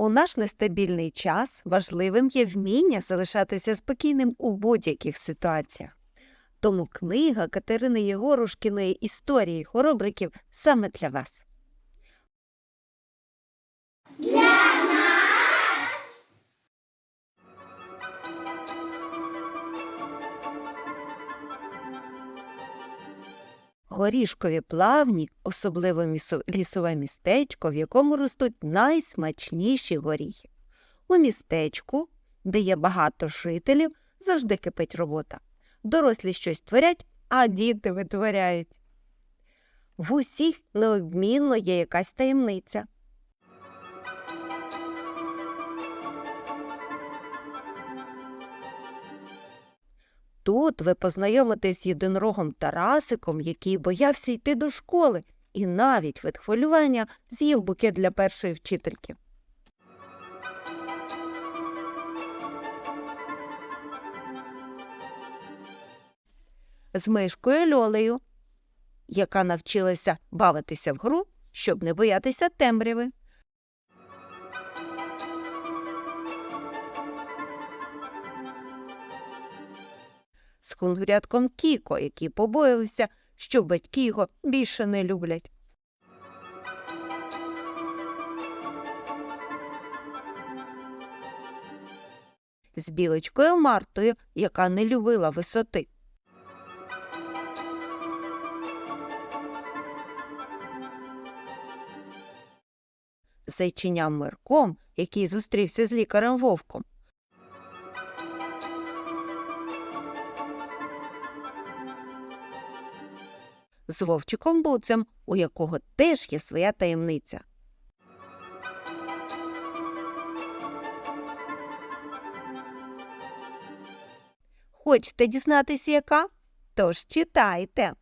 У наш нестабільний час важливим є вміння залишатися спокійним у будь-яких ситуаціях. Тому книга Катерини Єгорушкіної Історії хоробриків саме для вас. Горішкові плавні, особливо лісове містечко, в якому ростуть найсмачніші горіхи. У містечку, де є багато жителів, завжди кипить робота. Дорослі щось творять, а діти витворяють. В усіх неодмінно є якась таємниця. Тут ви познайомитесь з єдинорогом Тарасиком, який боявся йти до школи, і навіть від хвилювання з'їв букет для першої вчительки. З мишкою Льолею, яка навчилася бавитися в гру, щоб не боятися темряви. З кунгурятком Кіко, який побоювався, що батьки його більше не люблять. З білочкою Мартою, яка не любила висоти. З Зайчиням Мирком, який зустрівся з лікарем Вовком. З вовчиком буцем, у якого теж є своя таємниця. Хочете дізнатися, яка? Тож читайте.